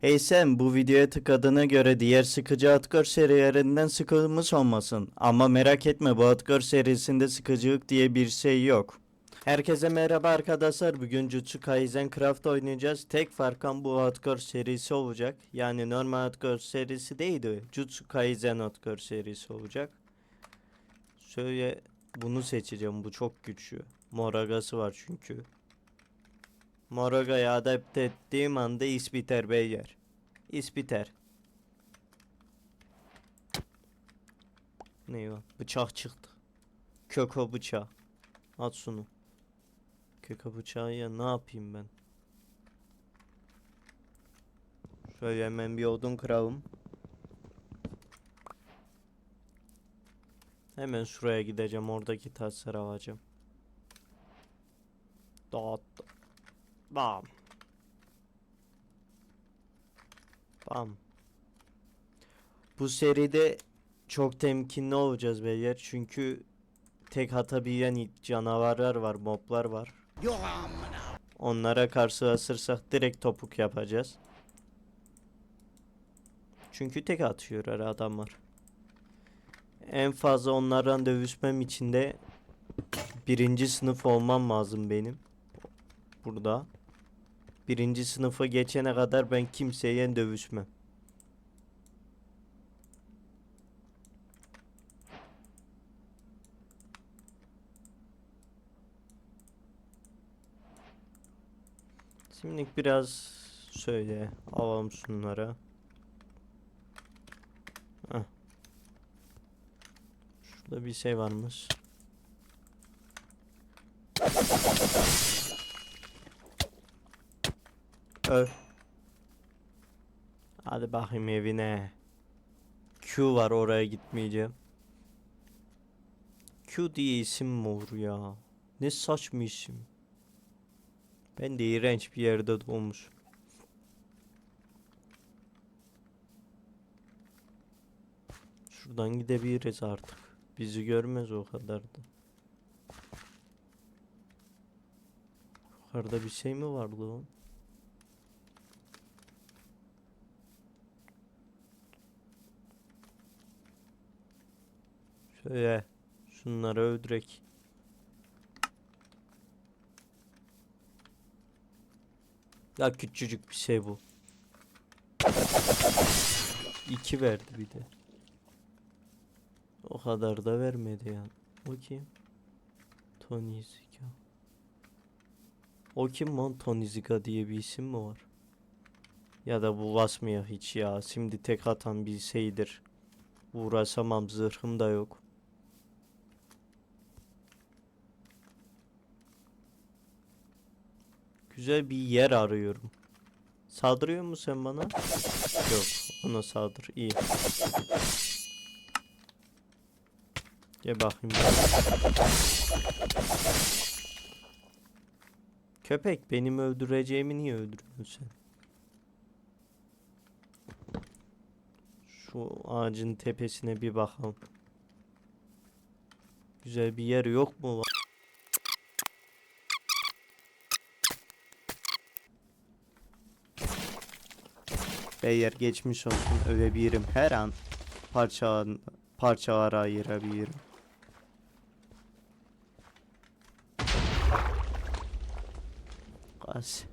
Hey sen bu videoya tıkladığına göre diğer sıkıcı Hardcore serilerinden sıkılmış olmasın. Ama merak etme bu Hardcore serisinde sıkıcılık diye bir şey yok. Herkese merhaba arkadaşlar. Bugün Jutsu Kaisen Craft oynayacağız. Tek farkım bu Hardcore serisi olacak. Yani normal Hardcore serisi değildi. Jutsu Kaisen Hardcore serisi olacak. Şöyle bunu seçeceğim. Bu çok güçlü. Moragası var çünkü. Moraga'yı adapte ettiğim anda iş biter beyler. İş biter. Ne ya? Bıçak çıktı. Köko bıçağı. At şunu. Köko bıçağı ya ne yapayım ben? Şöyle hemen bir odun kıralım. Hemen şuraya gideceğim. Oradaki taşları alacağım. Dağıttım. Bam. Bam. Bu seride çok temkinli olacağız beyler çünkü tek atabilen canavarlar var, moblar var. Onlara karşı asırsak direkt topuk yapacağız. Çünkü tek atıyor her adamlar. En fazla onlardan dövüşmem için de birinci sınıf olmam lazım benim. Burada. Birinci sınıfa geçene kadar ben kimseye dövüşmem. Şimdilik biraz şöyle alalım şunları. Heh. Şurada bir şey varmış. Öl. Hadi bakayım evine. Q var oraya gitmeyeceğim. Q diye isim mi olur ya? Ne saçma isim. Ben de iğrenç bir yerde doğmuş. Şuradan gidebiliriz artık. Bizi görmez o kadar da. Yukarıda bir şey mi vardı lan? Şöyle şunları öldürek. Ya küçücük bir şey bu. İki verdi bir de. O kadar da vermedi yani. O kim? Tony Zika. O kim lan Tony Zika diye bir isim mi var? Ya da bu basmıyor hiç ya. Şimdi tek atan bir şeydir. Uğraşamam zırhım da yok. Güzel bir yer arıyorum. Saldırıyor mu sen bana? Yok. Ona saldır. İyi. Gel bakayım. Köpek benim öldüreceğimi niye öldürüyorsun sen? Şu ağacın tepesine bir bakalım. Güzel bir yer yok mu? Beyler geçmiş olsun övebilirim her an parça parçalara ayırabilirim. Gaz.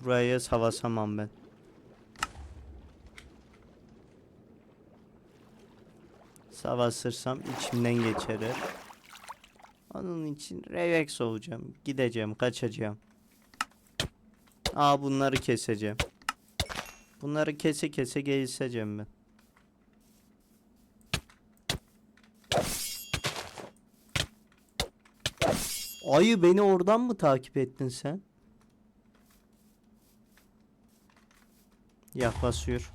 Buraya savaşamam ben. Savaşırsam içimden geçer. Onun için relax olacağım. Gideceğim, kaçacağım. Aa bunları keseceğim. Bunları kese kese gelişeceğim ben. Ayı beni oradan mı takip ettin sen? Yaklaşıyor.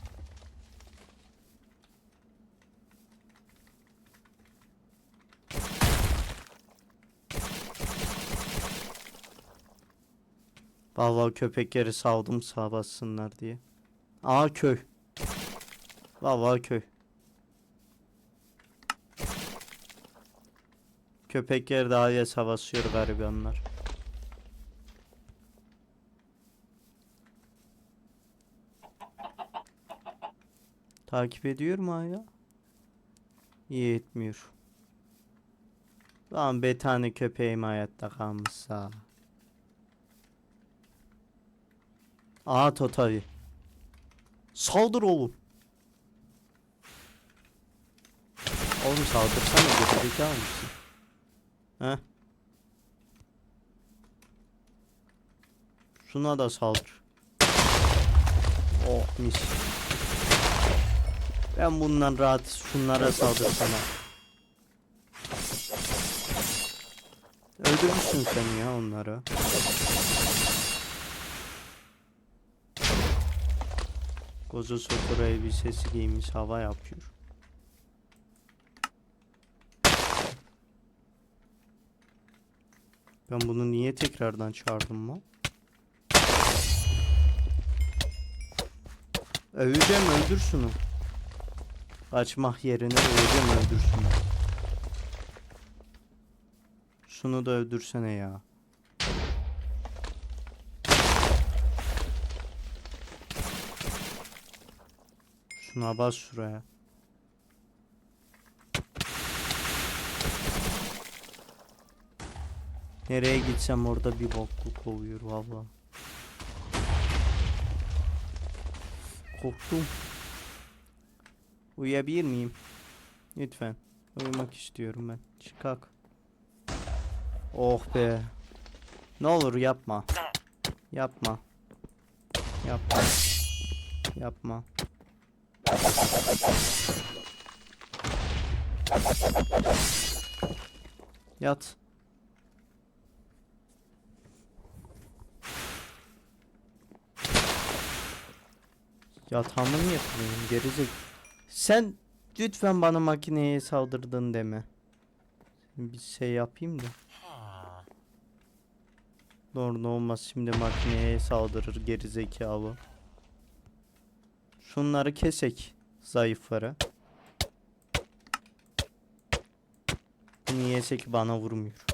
Vallahi köpek yeri saldım sağa bassınlar diye. Aa köy. Vallahi köy. Köpek yeri daha iyi savaşıyor garibanlar. Takip ediyor mu hala? İyi etmiyor. Lan bir tane köpeğim hayatta kalmışsa. Aha Totali. Saldır oğlum. Oğlum saldırsana gerizekalı mısın? Heh. Şuna da saldır. Oh mis. Ben bundan rahat şunlara saldırsana. Öldürmüşsün sen ya onları. Kozu sotura elbisesi giymiş hava yapıyor. Ben bunu niye tekrardan çağırdım lan? Öveceğim öldür şunu. Kaçmak yerine öveceğim öldür şunu. Şunu da öldürsene ya. Şuna bas şuraya. Nereye gitsem orada bir bokluk kovuyor valla. Korktum. Uyuyabilir miyim? Lütfen. Uyumak istiyorum ben. Çıkak. Oh be. Ne olur yapma. Yapma. Yapma. Yapma. Yat. Yatağımı mı yapıyorsun gerizek? Sen lütfen bana makineye saldırdın deme. Bir şey yapayım da. Doğru olmaz şimdi makineye saldırır gerizekalı. Şunları kesek zayıfları. Niyeyse ki bana vurmuyor.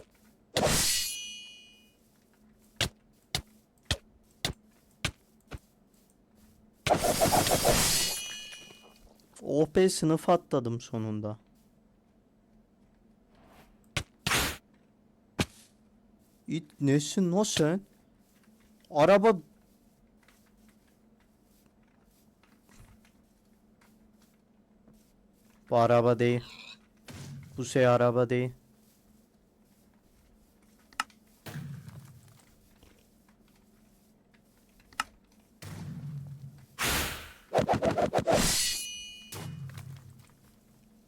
Be sınıf atladım sonunda. İt nesin o sen? Araba Bu araba değil. Bu şey araba değil.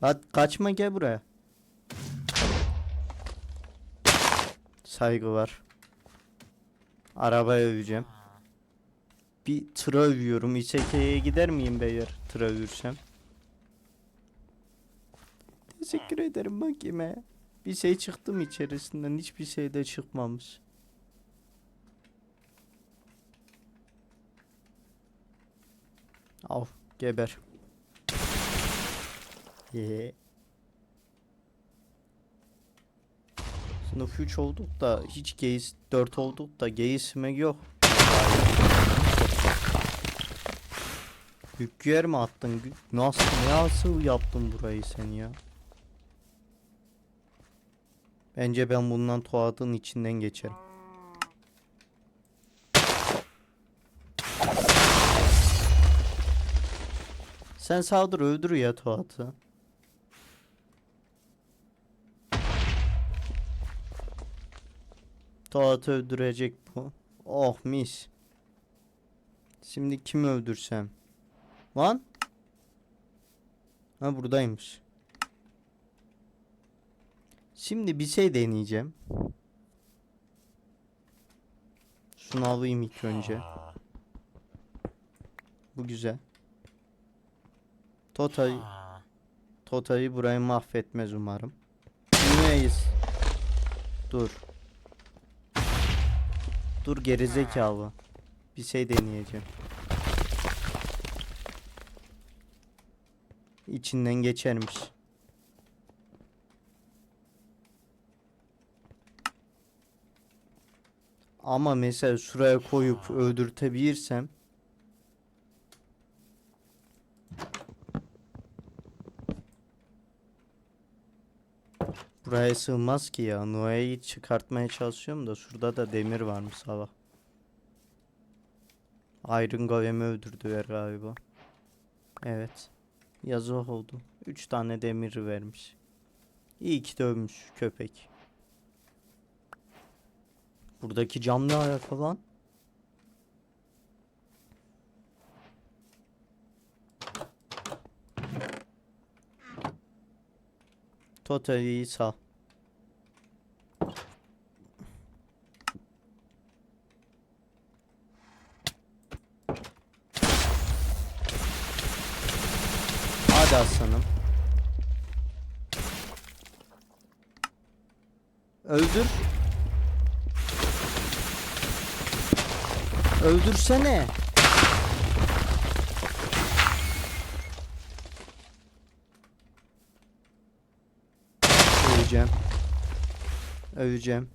Hadi kaçma gel buraya. Saygı var. Arabaya öveceğim. Bir tıra övüyorum. İçekeye gider miyim beyler tıra övürsem? Teşekkür ederim mahkeme. Bir şey çıktı mı içerisinden? Hiçbir şey de çıkmamış. Al geber. Ye. Sınıf 3 olduk da hiç geyiz 4 olduk da geyismek yok. Yük yer mi attın? Nasıl nasıl yaptın burayı sen ya? Bence ben bundan Tuğat'ın içinden geçerim. Sen saldır öldür ya Tuğat'ı. Tuğat'ı öldürecek bu. Oh mis. Şimdi kimi öldürsem? Lan? Ha buradaymış. Şimdi bir şey deneyeceğim. Şunu alayım ilk önce. Bu güzel. Tota'yı Tota'yı burayı mahvetmez umarım. Bilmeyiz. Dur. Dur gerizekalı. Bir şey deneyeceğim. İçinden geçermiş. Ama mesela şuraya koyup öldürtebilirsem Buraya sığmaz ki ya. Noah'yı çıkartmaya çalışıyorum da şurada da demir varmış sabah. Iron Golem'i öldürdüler galiba. Evet. Yazı oldu. 3 tane demir vermiş. İyi ki dövmüş köpek. Buradaki cam ne alaka lan? Totally sağ. Hadi aslanım. Öldür. Öldürsene. Öveceğim. Öveceğim.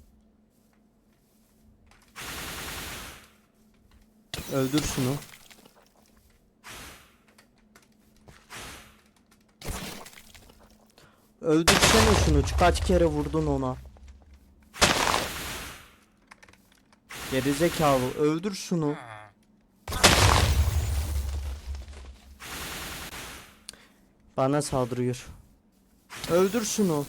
Öldür şunu. Öldürsene şunu. Kaç kere vurdun ona? Gerizekalı öldür şunu. Bana saldırıyor. Öldür şunu.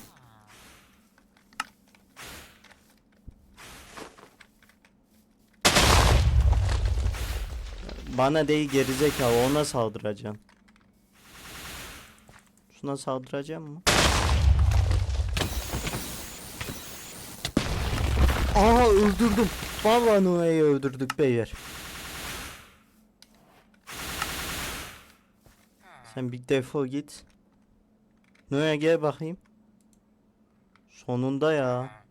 Bana değil gerizekalı ona saldıracağım. Şuna saldıracağım mı? Aha öldürdüm. Vallahi Noah'yı öldürdük beyler. Sen bir defol git. Noah gel bakayım. Sonunda ya.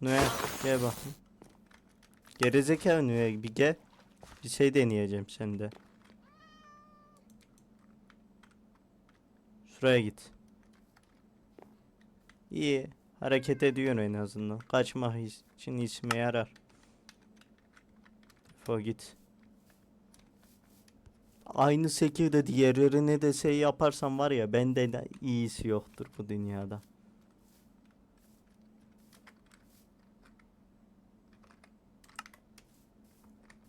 Noah gel bakayım. Gerizekalı Noah bir gel. Bir şey deneyeceğim sende. Şuraya git. İyi. Hareket ediyor en azından. Kaçmak için işime yarar. Defol git. Aynı şekilde diğerlerine de şey yaparsam var ya benden de iyisi yoktur bu dünyada.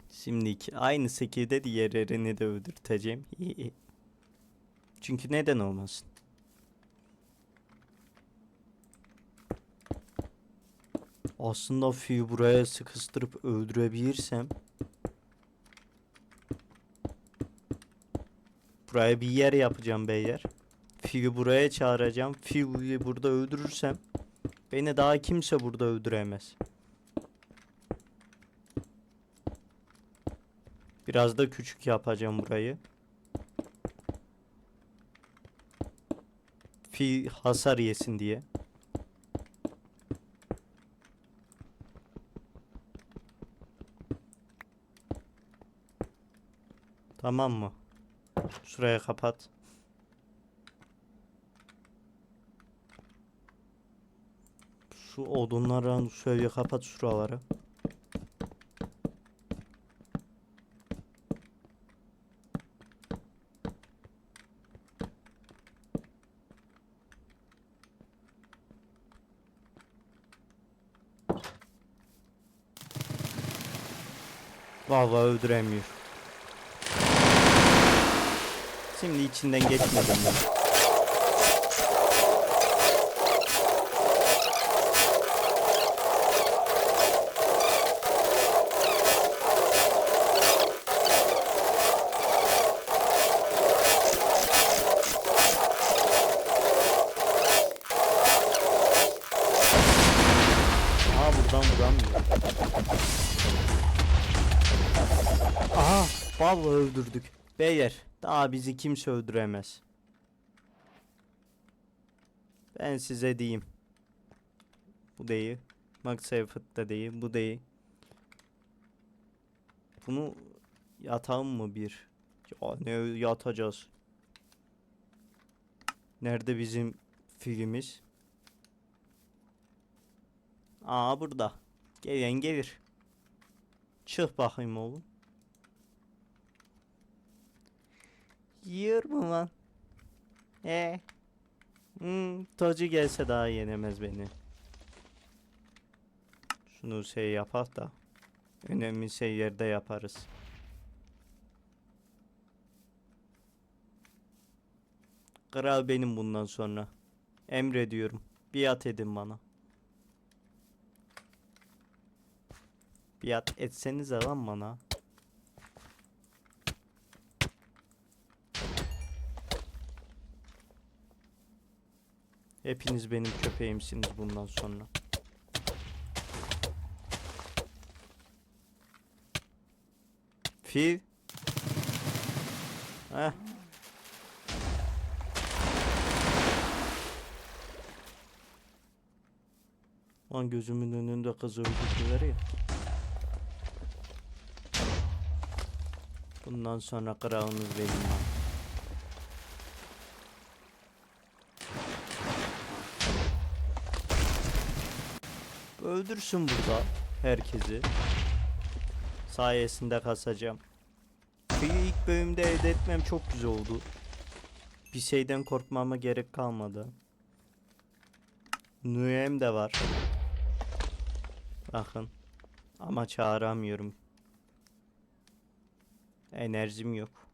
Şimdiki aynı şekilde diğerlerini de öldürteceğim. Çünkü neden olmasın? Aslında Fi'yi buraya sıkıştırıp öldürebilirsem Buraya bir yer yapacağım beyler. Fi'yi buraya çağıracağım. Fi'yi burada öldürürsem beni daha kimse burada öldüremez. Biraz da küçük yapacağım burayı. Fi hasar yesin diye. Tamam mı? Şuraya kapat. Şu odunları şöyle kapat şuraları. Vallahi öldüremiyor. Şimdi içinden geçmedim ben. Aha vallahi öldürdük. Beyler daha bizi kimse öldüremez. Ben size diyeyim. Bu değil. Effort da değil. Bu değil. Bunu yatalım mı bir? Ya ne yatacağız? Nerede bizim filmimiz? Aa burada. Gelen gelir. Çık bakayım oğlum. Yiyor mu lan? Ee, Hmm, Toci gelse daha yenemez beni. Şunu şey yapak da. Önemli şey yerde yaparız. Kral benim bundan sonra. Emrediyorum. Biat edin bana. Biat etsenize lan bana. Hepiniz benim köpeğimsiniz bundan sonra. Fil. Heh. Lan gözümün önünde kız öldürdüler ya. Bundan sonra kralınız benim lan. Öldürsün burada herkesi. Sayesinde kasacağım. Kıyı ilk bölümde elde etmem çok güzel oldu. Bir şeyden korkmama gerek kalmadı. Nuyem de var. Bakın. Ama çağıramıyorum. Enerjim yok.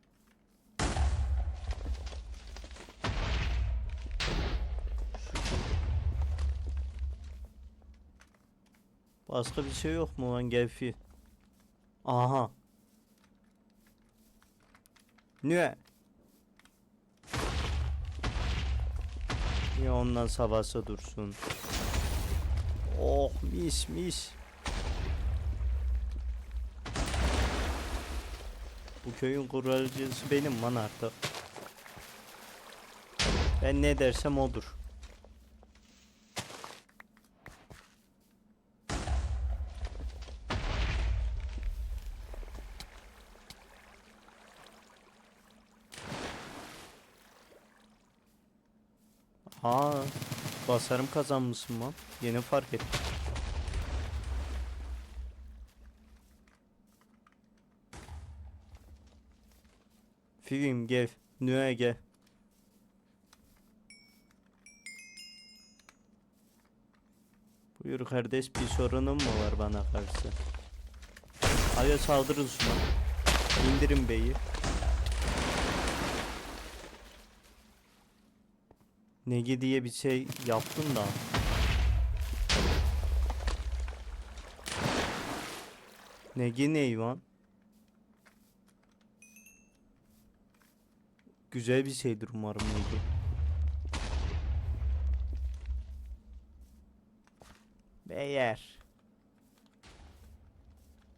Başka bir şey yok mu lan Gelfi? Aha. Ne? Niye ondan savaşa dursun? Oh mis mis. Bu köyün kurarıcısı benim lan artık. Ben ne dersem odur. Aa, basarım kazanmışsın lan. Yeni fark ettim. Film gel. Nüe. Buyur kardeş bir sorunun mu var bana karşı? Hadi saldırın şuna. İndirin beyi. Negi diye bir şey yaptım da. Negi ne lan? Güzel bir şeydir umarım Negi. Beyler.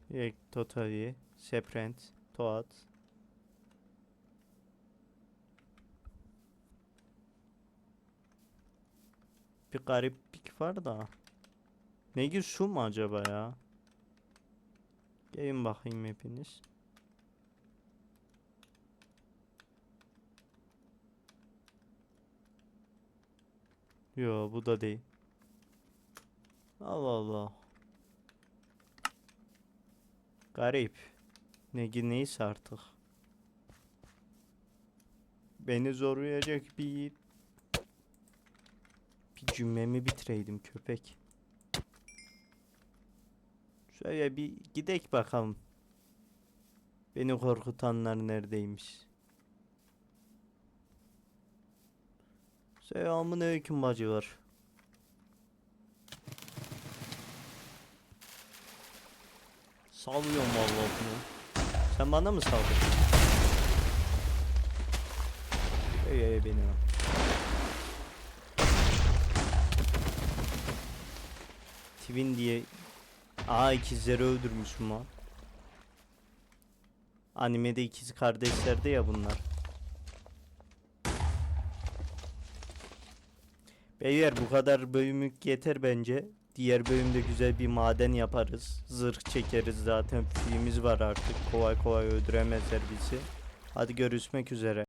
Yek Totali, Seprent, Toat. Bir gariplik var da. Negi şu mu acaba ya? Gelin bakayım hepiniz. Yo bu da değil. Allah Allah. Garip. Negi neyse artık. Beni zorlayacak bir cümlemi bitireydim köpek. Şöyle bir gidek bakalım. Beni korkutanlar neredeymiş? Selamun aleyküm bacılar. Sallıyorum vallahi bunu. Sen bana mı saldın? Ey ey beni. Twin diye Aa ikizleri öldürmüşüm lan. Animede ikiz kardeşlerdi ya bunlar. Beyler bu kadar bölümlük yeter bence. Diğer bölümde güzel bir maden yaparız. Zırh çekeriz zaten. Filmimiz var artık. Kolay kolay öldüremezler bizi. Hadi görüşmek üzere.